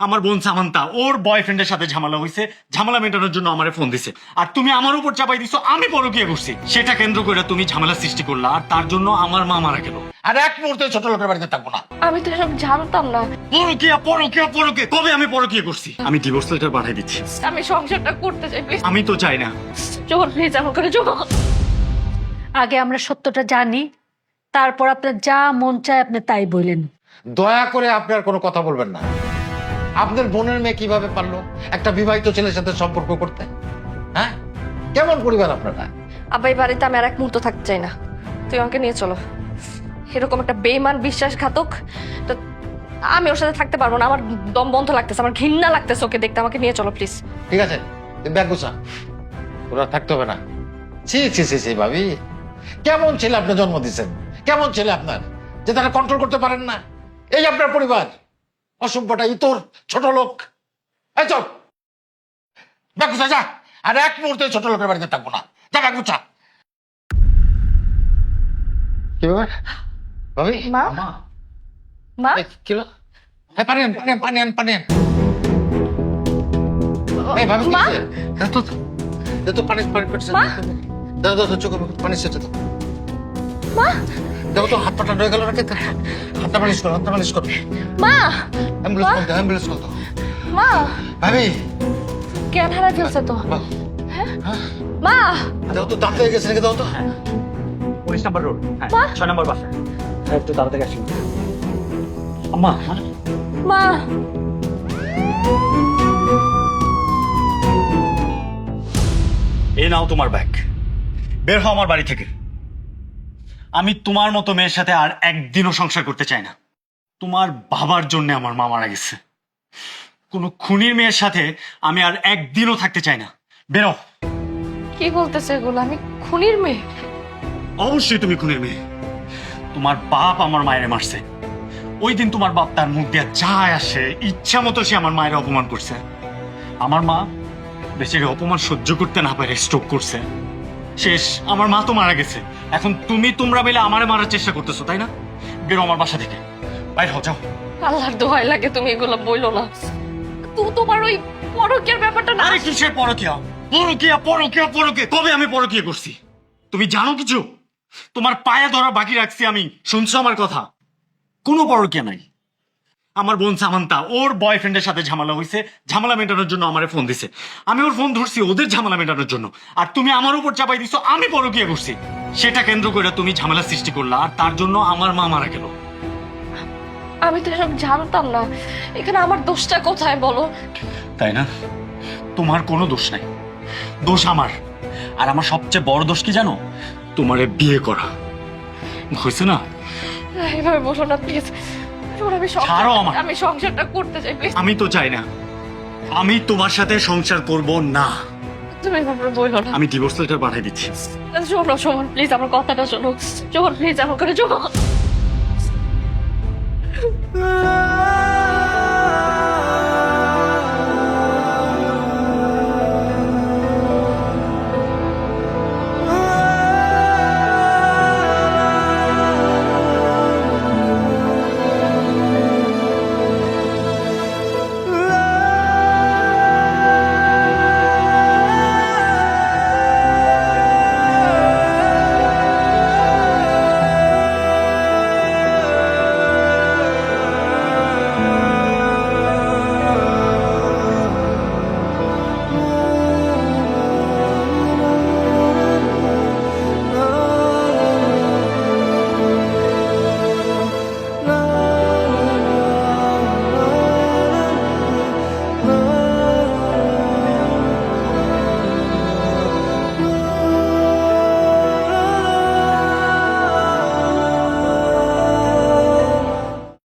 আমার বোন সামান্তা ওর বয়ফ্রেন্ডের সাথে ঝামেলা হয়েছে ঝামেলা মেটানোর জন্য আমারে ফোন দিছে। আর তুমি আমার উপর চাপাই দিছো আমি পরকিয়া করছি। সেটা কেন্দ্র করে তুমি ঝামেলা সৃষ্টি করলা আর তার জন্য আমার মা মারা গেল। আর এক মুহূর্তে ছোট লোকের বাড়িতে থাকব না। আমি তো এসব জানতাম না। পরকিয়া পরকিয়া পরকিয়া কবে আমি পরকিয়া করছি? আমি ডিভোর্স লেটার পাঠিয়ে দিচ্ছি। আমি সংসারটা করতে চাই প্লিজ আমি তো চাই না। জোহর প্লিজ করে আগে আমরা সত্যটা জানি তারপর আপনার যা মন চায় আপনি তাই বললেন দয়া করে আপনি আর কোনো কথা বলবেন না। আপনার বোনের মেয়ে কীভাবে পারল? একটা বিবাহিত ছেলের সাথে সম্পর্ক করতে? হ্যাঁ? কেমন পরিবার আপনারা? আব্বা এই বাড়িতে আমি আর এক মুহূর্ত থাকতে চাই না। তুই আমাকে নিয়ে চলো। এরকম একটা বেইমান বিশ্বাসঘাতক তো আমি ওর সাথে থাকতে পারব না। আমার দম বন্ধ লাগতেছে আমার ঘৃণা লাগতেছে ওকে দেখতে। আমাকে নিয়ে চলো প্লিজ ঠিক আছে ব্যাগ গুছা। ওরা থাকতে হবে না। ছি ছি ছি ছি ভাবি। কেমন ছেলে আপনি জন্ম দিচ্ছেন কেমন ছেলে আপনার? যে তারা কন্ট্রোল করতে পারেন না। এই আপনার পরিবার। অসভ্যটা ইতর ছোট লোক। এই চল। ব্যাগ যা। আর এক মুহূর্তে ছোট লোকের বাড়িতে থাকব না। যা কি ব্যাপার? ভাবি? মা? মা? কি হলো? এই, পানি আন পানি আন পানি আন পানি আন। এই ভাবি মা? তো তো পানি পানি পড়ছে। মা? দাও দাও চোখে পানি সেচে দাও মা? দেখো তো হাত পাটা রয়ে গেল নাকি? হাতটা মালিশ করো হাতটা মালিশ করো। মা? অ্যাম্বুলেন্স কল দাও অ্যাম্বুলেন্স কল দাও মা? ভাবি। জ্ঞান হারা ফেলছে তো? মা। দেখো তো দাঁত হয়ে গেছে নাকি দাও তো। উনিশ নাম্বার রোড হ্যাঁ? ছয় নাম্বার বাসা। হ্যাঁ একটু তাড়াতাড়ি আসুন। আম্মা মা! এই নাও তোমার ব্যাগ। বের হও আমার বাড়ি থেকে। আমি তোমার মতো মেয়ের সাথে আর একদিনও সংসার করতে চাই না। তোমার বাবার জন্য আমার মা মারা গেছে। কোনো খুনির মেয়ের সাথে আমি আর একদিনও থাকতে চাই না। বেরো। কি বলতেছে এগুলো? আমি খুনির মেয়ে। অবশ্যই তুমি খুনির মেয়ে। তোমার বাপ আমার মায়ের মারছে। ওই দিন তোমার বাপ তার মুখ দিয়ে যায় আসে ইচ্ছা মতো সে আমার মায়ের অপমান করছে। আমার মা বেচারি অপমান সহ্য করতে না পারে স্ট্রোক করছে। শেষ আমার মা তো মারা গেছে। এখন তুমি তোমরা মিলে আমারে মারার চেষ্টা করতেছো তাই না? বেরো আমার বাসা থেকে। বাইরে হও যাও। আল্লাহর দোহাই লাগে তুমি এগুলো বইলো না। তো তোমার ওই পরকের ব্যাপারটা না আরে কিসের পরকিয়া? পরকিয়া পরকিয়া পরকিয়া। কবে আমি পরকিয়া করছি। তুমি জানো কিছু? তোমার পায়ে ধরা বাকি রাখছি আমি। শুনছো আমার কথা? কোনো পরকিয়া নাই। আমার বোন সামান্তা ওর বয়ফ্রেন্ডের সাথে ঝামেলা হয়েছে ঝামেলা মেটানোর জন্য আমারে ফোন দিছে। আমি ওর ফোন ধরছি ওদের ঝামেলা মেটানোর জন্য। আর তুমি আমার উপর চাপাই দিছো আমি পরকিয়া করছি। সেটা কেন্দ্র করে তুমি ঝামেলা সৃষ্টি করলা আর তার জন্য আমার মা মারা গেল। আমি তো এসব জানতাম না। এখানে আমার দোষটা কোথায় বলো? তাই না? তোমার কোনো দোষ নাই। দোষ আমার। আর আমার সবচেয়ে বড় দোষ কি জানো? তোমারে বিয়ে করা। হয়েছে না? এভাবে বলো না প্লিজ আমি ছাড়ো আমায়। আমি সংসারটা করতে চাই প্লিজ আমি তো চাই না। আমি তোমার সাথে সংসার করব না। তুমি এভাবে বলো না। আমি ডিভোর্স লেটার পাঠিয়ে দিচ্ছি। শোনো শোনো প্লিজ আমার কথাটা শোনো। শোনো প্লিজ এমন করে শোনো। 啊